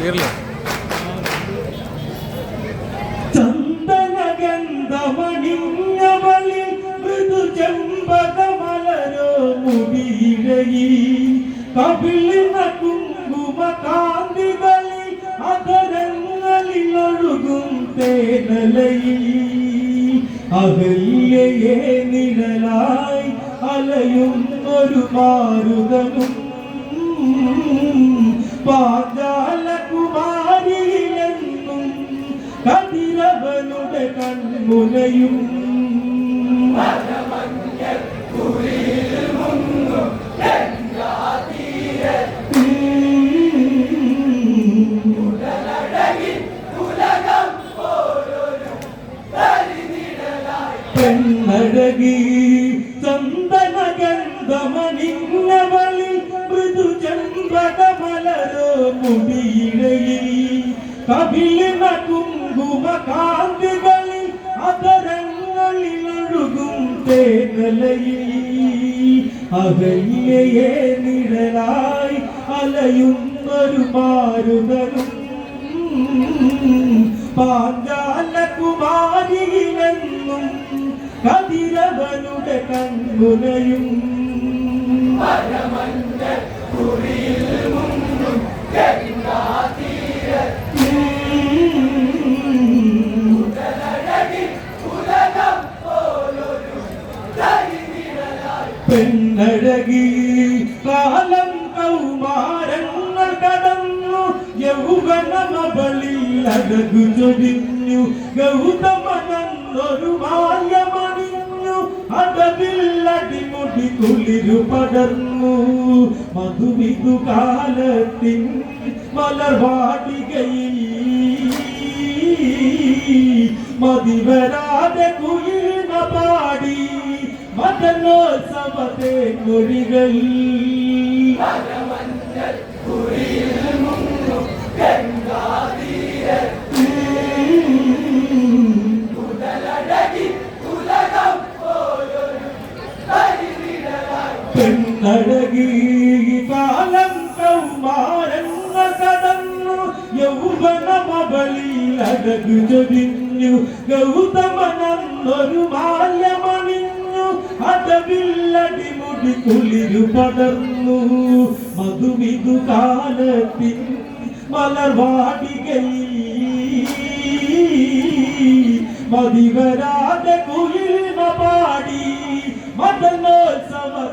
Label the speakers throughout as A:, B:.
A: Clearly
B: ചന്ദനഗന്ധമണിഞ്ഞവളിൽ മൃദു ചെമ്പകമലരോ മുടിയിഴയി കവിളിന കുങ്കുമ കാന്തികളിൽ അതരങ്ങളിൽ നിഴലായി അലയുന്നൊരു മാരുതനും. പാഞ്ചാലകുമാരിയിലെന്നും കതിരവനുടെ കൺമുനയും. പെണ്ണഴകി ചന്ദനഗന്ധമണിഞ്ഞവളിൽ മൃദു ചന്ദ്രകമലരോ മുടിയിഴയിൽ കവിളിന കുങ്കുമ കാന്തികളിൽ അതരങ്ങളിൽ ഒഴുകും തേനലയിൽ അകല്യയെ നിഴലായി അലയുന്നൊരു മാരുതനും പാഞ്ചാലകുമാരിയിലെന്നും കതിരവനുടെ കൺമുനയും പെണ്ണഴകി കാലം കൗമാരങ്ങൾ കടന്നു യൗവനമകളിൽ അഴകു ചൊരിഞ്ഞു മായമണിഞ്ഞു അടവിൽ അടിമുടി കുളിരു പടർന്നു. മധുവിതു കാലത്തിൻ മലർവാടികയിൽ മതിവരാതെ കുയിലിന പാടി മതനോത്സവത്തെ മൊഴികൾ പെണ്ണഴകി കാലം കൗമാരങ്ങൾ കടന്നു. യൗവനമബലിയിലകു ചൊരിഞ്ഞു. ഗൗതമനൊരു മാല്യമണിഞ്ഞു അതവില്ലടിമുടി കുളിരു പടർന്നു. മധുമിതു കാലത്തിൻ മലർവാടികയിൽ മതിവരാതെ കുയിലിന പാടി.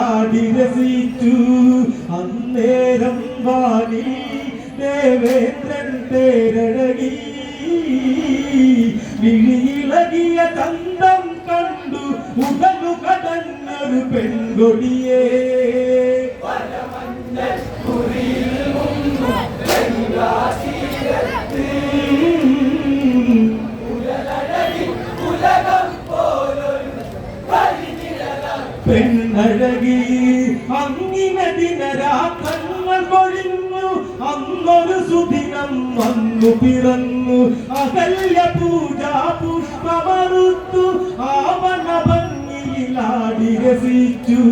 B: ആടി രസിച്ചു അന്നേരം വാനിൽ ദേവേന്ദ്രൻ തേരഴകി വിഴിയിളകിയ ചന്തം കണ്ടു ഉടലു കടന്നൊരു പെൺകൊടിയേ. ദിനരാത്രങ്ങൾ കൊഴിഞ്ഞു അന്നൊരു സുദിനം വന്നു പിറന്നു. അകല്യ പൂജ പുഷ്പമറുത്തു. ആവണ ഭംഗിയിലാടി രസിച്ചു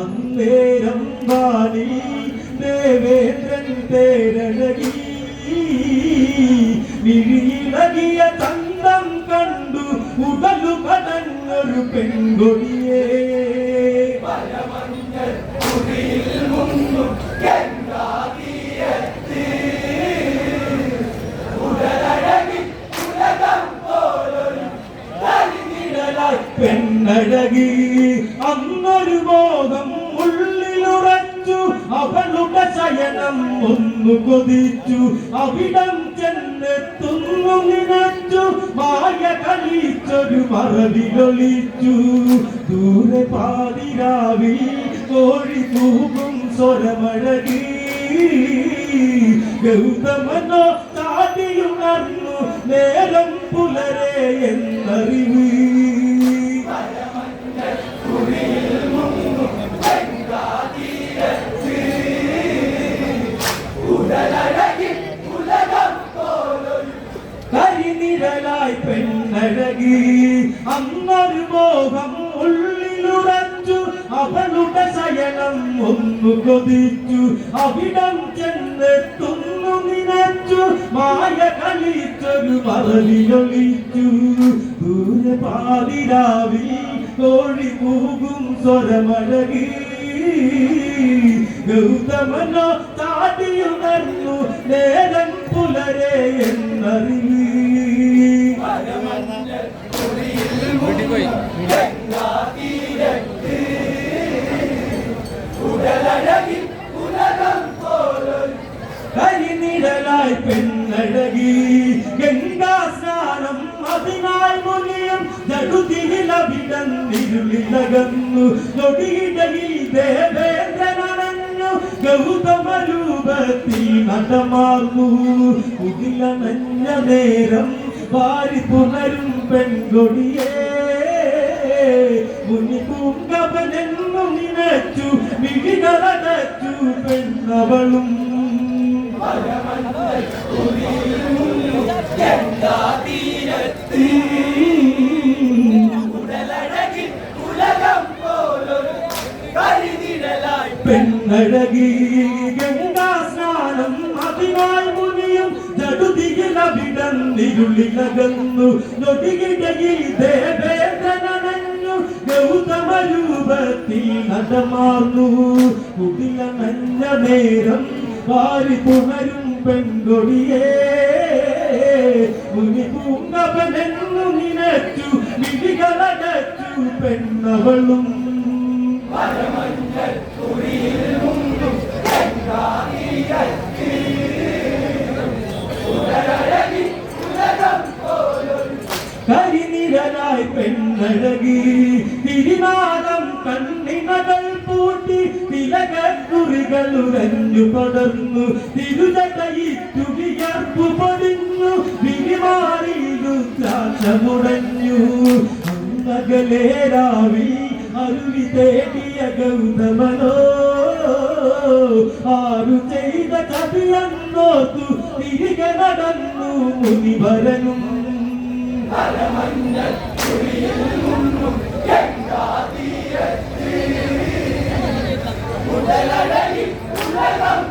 B: അന്നേരം വാണി ദേവേന്ദ്രൻ തേരഴകി വിഴിയിളകിയ തന്തം കണ്ടു. ഉടലു കടഞ്ഞൊരു പെൺകൊടിയേ. പെണ്ണഴകി അന്നൊരു ബോധം ഉള്ളിലുറച്ചു. അവളുടെ ശയനം ഒന്നു കൊതിച്ചു. അവിടം ചെന്നെത്തുന്നു നിനച്ചു മായ കളിച്ചൊരു മറവിലൊളിച്ചു. ദൂരെ പാതിരാവിൽ കോഴി തൂകും സ്വരമഴകി. ഗൗതമനോ ചാടിയുണർന്നു നേരം പുലരെ എന്നറിവ്. കരിനിഴലായി പെണ്ണഴകി. അന്നൊരു മോഹം ഉള്ളിലുറച്ചു. അവളുടെ ശയനം ഒന്നു കൊതിച്ചു. അവിടം ചെന്നെത്തുന്നു നിനച്ചു. മായ കളിച്ചൊരു മറലിയൊളിച്ചു ദൂരെ പാതിരാവിൽ കോഴി സ്വരമഴകി. ഗൗതമനോ താടിയുണർന്നു നേരം പുലരെ എന്നറിവ് പെണ്ണഴകി ഗംഗാ സ്നാനം അതിനായി മുനിയും ജടുതിയിലവിടന്നിരുളിലകന്നു നൊടിയിടയിൽ ദേവേന്ദ്രനണഞ്ഞു ഗൗതമ രൂപത്തിൽ നടമാർന്നു ഉകിലനഞ്ഞ നേരം വാരി പുണരും പെൺകൊടിയേ. മുനി പൂങ്കവനെന്നു നിനച്ചു മിഴികളടച്ചു പെണ്ണവളും. പെണ്ണഴകി ഗംഗാ സ്നാനം അതിനായി മുനിയും ജടുതിയിലവിടന്നിരുളിലകന്നു നൊടികിടയിൽ ദേവേന്ദ്രനണഞ്ഞു ഗൗതമ രൂപത്തിൽ നടമാർന്നു കുടിലനഞ്ഞ നേരം വാരി പുണരും പെൺകൊടിയേ മുനി നിനച്ചു വിഴികളടച്ചു പെണ്ണവളും. കരിനിരനായി പെണ്ണഴകി ഉറഞ്ഞു പടർന്നു തിരുചട്ടയിട്ടു വിയർപ്പു പൊടിഞ്ഞു വിരിമാറിയിലു മുടഞ്ഞു അന്നകലേ രാവി അരുവി തേടിയ ഗൗതമനോ ആരു ചെയ്ത ചതിയെന്നോത്തു തിരികെ നടന്നു മുനിവരനും.
C: உடலழகில் உலகம்